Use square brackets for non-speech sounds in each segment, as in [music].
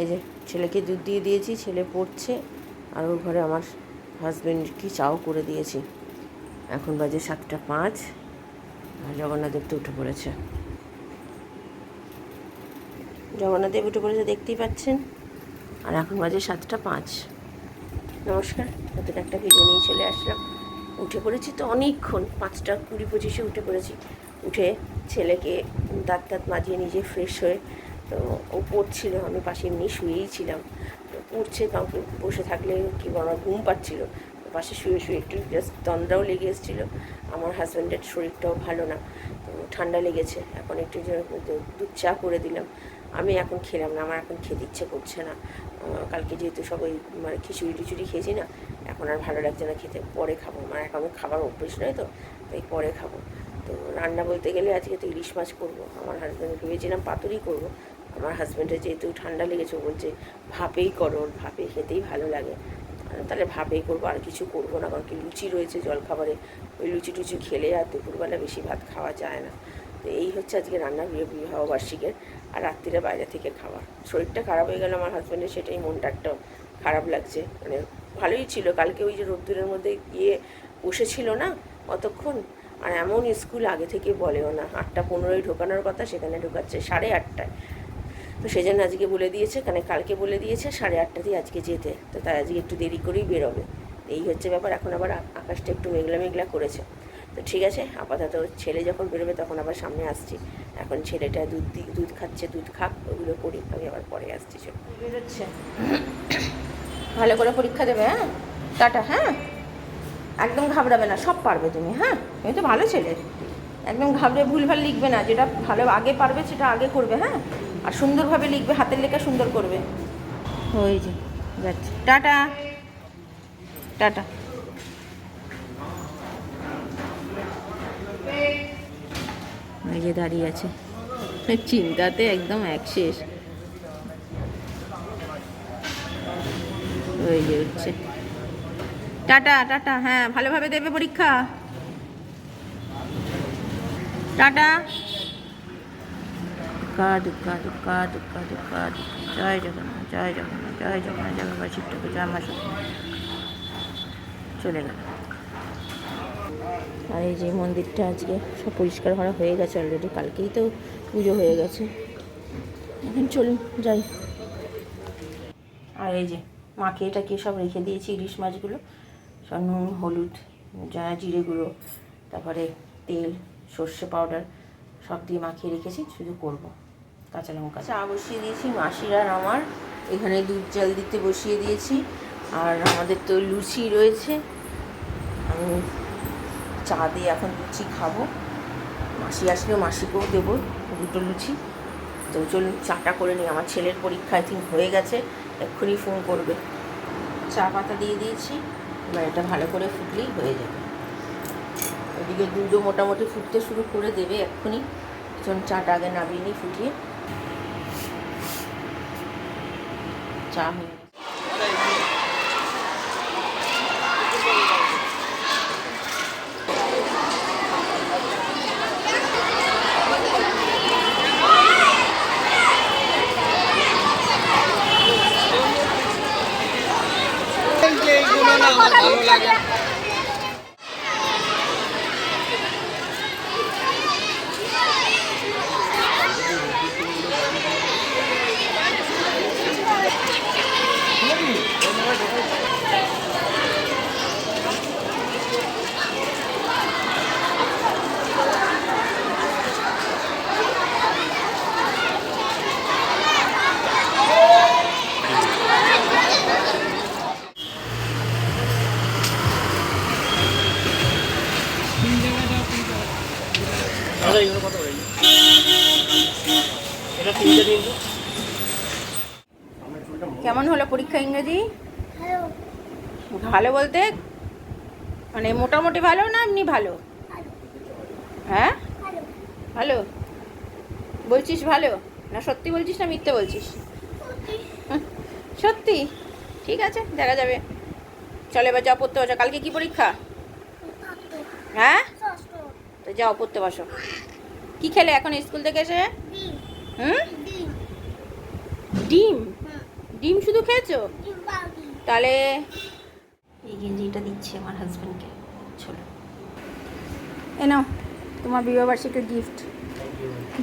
এই যে ছেলেকে দুধ দিয়ে দিয়েছি, ছেলে পড়ছে, আর ওর ঘরে আমার হাজব্যান্ডকে চাও করে দিয়েছি। এখন বাজে সাতটা পাঁচ, আর জগন্নাথদেব তো উঠে পড়েছে। জগন্নাথদেব উঠে পড়েছে, দেখতেই পাচ্ছেন। আর এখন বাজে সাতটা পাঁচ। নমস্কার, নতুন একটা ভিডিও নিয়ে চলে আসলাম। উঠে পড়েছি তো অনেকক্ষণ, পাঁচটা কুড়ি পঁচিশে উঠে পড়েছি। উঠে ছেলেকে দাঁত দাঁত মাজিয়ে নিজে ফ্রেশ হয়ে তো ও পড়ছিল, আমি পাশে এমনি শুয়েই ছিলাম। তো পড়ছে, কাউকে বসে থাকলে কি আমার ঘুম পাচ্ছিল। পাশে শুয়ে শুয়ে একটু জাস্ট তন্দ্রাও লেগে এসেছিল। আমার হাজব্যান্ডের শরীরটাও ভালো না, তো ঠান্ডা লেগেছে। এখন একটু দুধ চা করে দিলাম। আমি এখন খেলাম না, আমার এখন খেতে ইচ্ছে করছে না। কালকে যেহেতু সবাই মানে খিচুড়ি টিচুড়ি খেয়েছি না, এখন আর ভালো লাগছে না খেতে, পরে খাব। আমার এখন খাবার অভ্যেস নয় তো, তাই পরে খাব। তো রান্না বলতে গেলে আজকে তো ইলিশ মাছ করব। আমার হাজব্যান্ড ভেবেছিলাম পাতুরি করব আমার হাজব্যান্ডের যেহেতু ঠান্ডা লেগেছে বলছে, ভাপেই করো ভাপে খেতেই ভালো লাগে। তাহলে ভাপেই করব, আর কিছু করব না, কারণ কি লুচি রয়েছে জলখাবারে। ওই লুচি টুচি খেলে আর দুপুরবেলা বেশি ভাত খাওয়া যায় না। তো এই হচ্ছে আজকে রান্নার বিয়ে বিবাহবার্ষিকের, আর রাত্রিরে বাইরে থেকে খাওয়া শরীরটা খারাপ হয়ে গেল আমার হাজব্যান্ডের সেটাই মনটা একটা খারাপ লাগছে। মানে ভালোই ছিল, কালকে ওই যে রোদ্দুরের মধ্যে গিয়ে বসেছিল না অতক্ষণ, আর এমন স্কুল আগে থেকে বলেও না। আটটা পনেরোই ঢোকানোর কথা, সেখানে ঢোকাচ্ছে সাড়ে আটটায়। তো সেই জন্য আজকে বলে দিয়েছে মানে কালকে বলে দিয়েছে, সাড়ে আটটাতেই আজকে যেতে। তো তাই আজকে একটু দেরি করেই বেরোবে। এই হচ্ছে ব্যাপার, এখন আবার আকাশটা একটু মেঘলা মেঘলা করেছে। তো ঠিক আছে, আপাতত ছেলে যখন বেরোবে তখন আবার সামনে আসছি। এখন ছেলেটা দুধ দি- দুধ খাচ্ছে, দুধ খাক, ওগুলো করি, আমি আবার পরে আসছি, চল। বেরোচ্ছে। ভালো করে পরীক্ষা দেবে হ্যাঁ? টাটা হ্যাঁ? একদম ঘাবড়াবে না, সব পারবে তুমি হ্যাঁ? তুমি তো ভালো ছেলে। একদম ঘাবড়ে ভুলভাল লিখবে না, যেটা ভালো আগে পারবে সেটা আগে করবে হ্যাঁ? আর সুন্দরভাবে লিখবে, হাতের লেখা সুন্দর করবে। ওই যে, যাচ্ছে। টাটা। টাটা। যে দাঁড়িয়ে আছে। চিন্তাতে একদম এক শেষ। ওই হচ্ছে। Tata tata. হ্যাঁ ভালোভাবে দেবে পরীক্ষা। টাটা। দুঃখা দুঃখা দুঃখা দুঃখা দুঃখা জয় জগন্নাথ জয় জগন্নাথ জয় জগন্নাথ, জয় বাবা শিবটাকে, জয় মা চলে গেল। আর এই যে মন্দিরটা আজকে সব পরিষ্কার করা হয়ে গেছে অলরেডি কালকেই তো পুজো হয়ে গেছে। এখন চলুন, যাই। আর এই যে মাকে এটাকে সব রেখে দিয়েছি ইলিশ মাছগুলো। সব নুন, হলুদ যা জিরে গুঁড়ো, তারপরে তেল, সর্ষে পাউডার সব দিয়ে মাখিয়ে রেখেছি, শুধু করব। কাঁচা লঙ্কা চা বসিয়ে দিয়েছি, মাসির আর আমার। এখানে দুধ জাল দিতে বসিয়ে দিয়েছি, আর আমাদের তো লুচি রয়েছে। আমি চা দিয়ে এখন লুচি খাব। মাসি আসলেও মাসিকেও দেবো দুটো লুচি। তো চলুন, চাটা করে নিই। আমার ছেলের পরীক্ষা আই থিঙ্ক হয়ে গেছে। এক্ষুনি ফোন করবে। চা পাতা দিয়ে দিয়েছি, এবার এটা ভালো করে ফুটলেই হয়ে যাবে। ওদিকে দুধও মোটামুটি ফুটতে শুরু করে দেবে এক্ষুনি। চলুন চাটা আগে নামিয়ে নিই ফুটিয়ে। চা হয়ে ভালো লাগে। কেমন হলো পরীক্ষা ইংরেজি? ভালো বলতে? মানে মোটামুটি ভালো না এমনি ভালো? হ্যাঁ? ভালো? বলছিস ভালো? না সত্যি বলছিস না মিথ্যে বলছিস? সত্যি? ঠিক আছে, দেখা যাবে। চলে এবার যা পড়তে বসো কালকে কি পরীক্ষা? হ্যাঁ? যাও, পড়তে বসো। কি খেলে এখন স্কুল থেকে এসে? হুম? ডিম? ডিম শুধু খেয়েছো? তাহলে এই গেঞ্জিটা দিচ্ছি আমার হাজব্যান্ডকে চলো। এ নাও, তোমার বিবাহবার্ষিকীর গিফট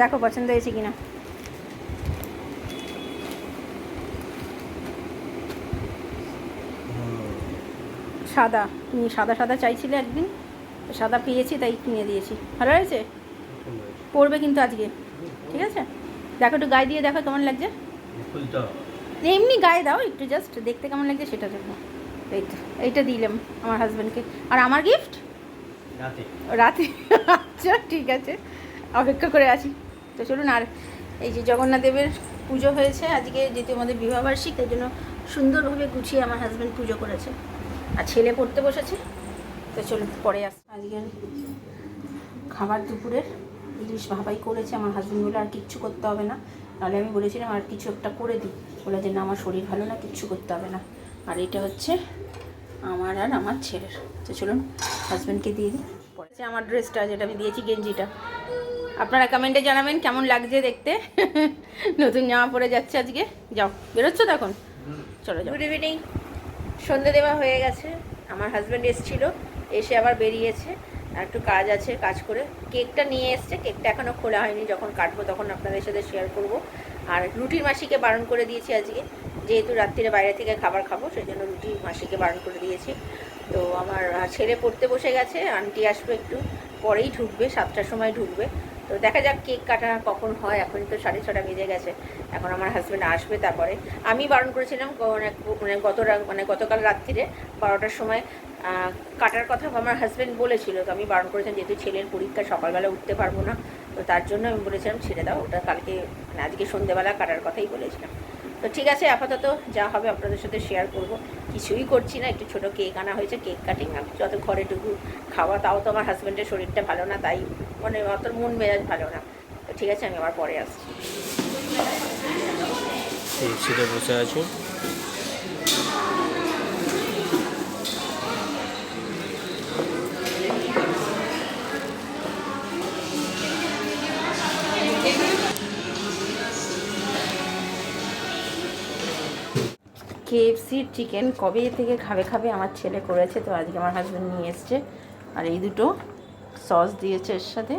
দেখো, পছন্দ হয়েছে কিনা। সাদা, তুমি সাদা সাদা চাইছিলে একদিন? সাদা পেয়েছি তাই কিনে দিয়েছি। ভালো হয়েছে? পরবে কিন্তু আজকে। ঠিক আছে? দেখো একটু গায়ে দিয়ে দেখো কেমন লাগছে। এমনি গায়ে দাও একটু জাস্ট দেখতে কেমন লাগছে সেটা জন্য এই তো এইটা দিলাম আমার হাজব্যান্ডকে আর আমার গিফট রাতে। রাতে? আচ্ছা ঠিক আছে। অপেক্ষা করে আছি। তো চলুন আর এই যে জগন্নাথ দেবের পুজো হয়েছে আজকে যেহেতু আমাদের বিবাহবার্ষিক তাই জন্য সুন্দরভাবে গুছিয়ে আমার হাজব্যান্ড পুজো করেছে। আর ছেলে পড়তে বসেছে। তো চলুন পরে আস। আজকের খাবার দুপুরের ইলিশ ভাবাই করেছে আমার হাজব্যান্ড বলে আর কিচ্ছু করতে হবে না। নাহলে আমি বলেছিলাম আর কিছু একটা করে দিই। বলে যে না আমার শরীর ভালো না কিচ্ছু করতে হবে না। আর এটা হচ্ছে আমার আর আমার ছেলের। তো চলুন হাজব্যান্ডকে দিয়ে দিই। পরে আমার ড্রেসটা যেটা আমি দিয়েছি গেঞ্জিটা। আপনারা কমেন্টে জানাবেন কেমন লাগছে দেখতে। [laughs] নতুন জামা পরে যাচ্ছে আজকে। যাও বেরোচ্ছ তো এখন? চলো গুড ইভিনিং সন্ধে দেওয়া হয়ে গেছে। আমার হাজব্যান্ড এসেছিল। এসে আবার বেরিয়েছে। একটু কাজ আছে, কাজ করে। কেকটা নিয়ে এসছে, কেকটা এখনও খোলা হয়নি। যখন কাটবো তখন আপনাদের সাথে শেয়ার করব। আর রুটির মাসিকে বারণ করে দিয়েছি আজকে। যেহেতু রাত্রিরে বাইরে থেকে খাবার খাব সেই জন্য রুটি মাসিকে বারণ করে দিয়েছি। তো আমার ছেলে পড়তে বসে গেছে, আন্টি আসবে একটু। পরেই ঢুকবে, সাতটার সময় ঢুকবে। তো দেখা যাক কেক কাটা কখন হয়। এখন তো সাড়ে ছটা বেজে গেছে। এখন আমার হাজব্যান্ড আসবে তারপরে। আমি বারণ করেছিলাম মানে মানে গত মানে গতকাল রাত্রিরে বারোটার সময়। কাটার কথা আমার হাজব্যান্ড বলেছিল তো আমি বারণ করেছিলাম যেহেতু ছেলের পরীক্ষা সকালবেলা উঠতে পারব না, তো তার জন্য আমি বলেছিলাম ছেড়ে দাও, ওটা কালকে মানে আজকে সন্ধেবেলা কাটার কথাই বলেছিলাম। তো ঠিক আছে, আপাতত যা হবে আপনাদের সাথে শেয়ার করব। কিছুই করছি না, একটু ছোট কেক আনা হয়েছে কেক কাটিং আর যত ঘরেটুকু খাওয়া, তাও তো আমার হাজব্যান্ডের শরীরটা ভালো না, তাই মানে অত মন মেজাজ ভালো না। তো ঠিক আছে, আমি আবার পরে আসছি। বসে আছি? কেএফসির চিকেন কবে থেকে খাবে খাবে আমার ছেলে করেছে, তো আজকে আমার হাজব্যান্ড নিয়ে এসছে। আর এই দুটো সস দিয়েছে এর সাথে।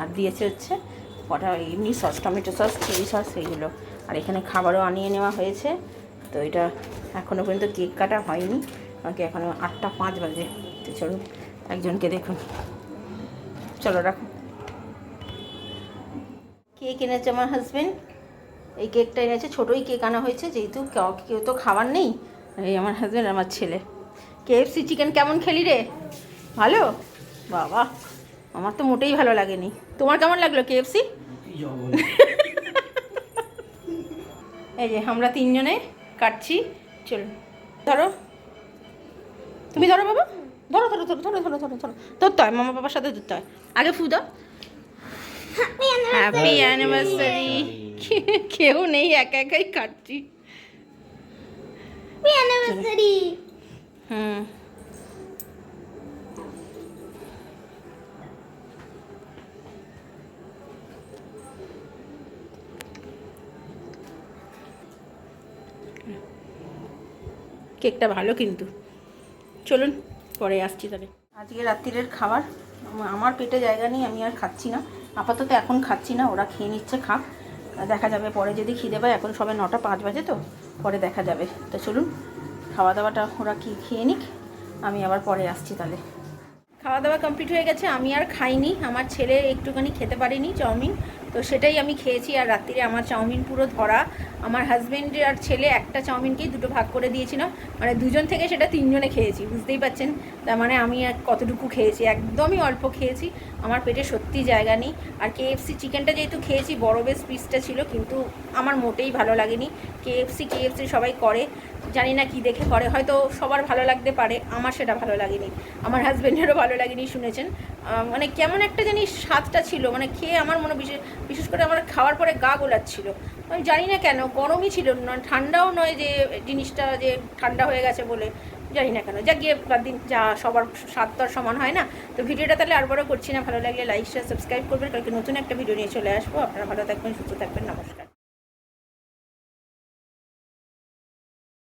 আর দিয়েছে হচ্ছে কটা এমনি sauce tomato sauce chilli sauce এইগুলো। আর এখানে খাবারও আনিয়ে নেওয়া হয়েছে। তো এটা এখনও পর্যন্ত কেক কাটা হয়নি। আমাকে এখনও আটটা পাঁচ বাজে। তো চলুন একজনকে দেখুন। চলো রাখুন কেক এনেছে আমার হাজব্যান্ড এই কেকটা এনেছে ছোটোই কেক আনা হয়েছে যেহেতু কেউ- তো খাবার নেই। এই আমার হাজব্যান্ড আমার ছেলে। কেএফসি চিকেন কেমন খেলি রে? ভালো? বাবা আমার তো মোটেই ভালো লাগেনি। তোমার কেমন লাগল কেএফসি এই যে আমরা তিনজনে কাটছি। চলো। ধরো। তুমি ধরো বাবা। ধরো ধরো ধরো ধরো ধরো ধরো ধরো। ধরতে হয় মামা বাবার সাথে ধরতে হয়। আগে ফু দাও। হ্যাপি অ্যানিভার্সারি [laughs] কেউ নেই একা একাই কাটছি। হুম। কেকটা ভালো কিন্তু। চলুন পরে আসছি তাহলে আজকে রাত্রিরের খাবার আমার পেটে জায়গা নেই আমি আর খাচ্ছি না। আপাতত এখন খাচ্ছি না ওরা খেয়ে নিচ্ছে খাক। দেখা যাবে পরে যদি খিদে পায়, এখন সবে নটা পাঁচ বাজে তো, পরে দেখা যাবে। তো চলুন, খাওয়া দাওয়াটা ওরা কি খেয়ে নিক, আমি আবার পরে আসছি তাহলে। খাওয়া দাওয়া কমপ্লিট হয়ে গেছে, আমি আর খাইনি, আমার ছেলে একটুখানি খেতে পারিনি চাউমিন, তো সেটাই আমি খেয়েছি আর রাত্রিরে আমার চাউমিন পুরো ধরা। আমার হাজব্যান্ড আর ছেলে একটা চাউমিনকেই দুটো ভাগ করে দিয়েছিলাম মানে দুজন থেকে সেটা তিনজনে খেয়েছি, বুঝতেই পাচ্ছেন তার মানে আমি কতটুকু খেয়েছি, একদমই অল্প খেয়েছি, আমার পেটে সত্যি জায়গা নেই। আর কেএফসি চিকেনটা যেহেতু খেয়েছি, বড় বেশ পিসটা ছিল, কিন্তু আমার মোটেই ভালো লাগেনি। কেএফসি কেএফসি সবাই করে জানি না কি দেখে করে, হয়তো সবার ভালো লাগতে পারে, আমার সেটা ভালো লাগেনি। আমার হাজব্যান্ডেরও ভালো লাগেনি শুনেছেন। মানে কেমন একটা জানি স্বাদটা ছিল মানে খেয়ে আমার মনে বিশেষ বিশেষ করে আমার খাওয়ার পরে গা গোলাচ্ছিল। আমি জানি না কেন, গরমই ছিল, না, ঠান্ডাও নয় যে জিনিসটা যে ঠান্ডা হয়ে গেছে বলে, জানি না কেন। যা গিয়ে দিন, যা সবার স্বাদ তো আর সমান হয় না। তো ভিডিওটা তাহলে আর বড় করছি না, ভালো লাগলে লাইক শেয়ার সাবস্ক্রাইব করবেন। কালকে নতুন একটা ভিডিও নিয়ে চলে আসব। আপনারা ভালো থাকবেন, সুস্থ থাকবেন, নমস্কার।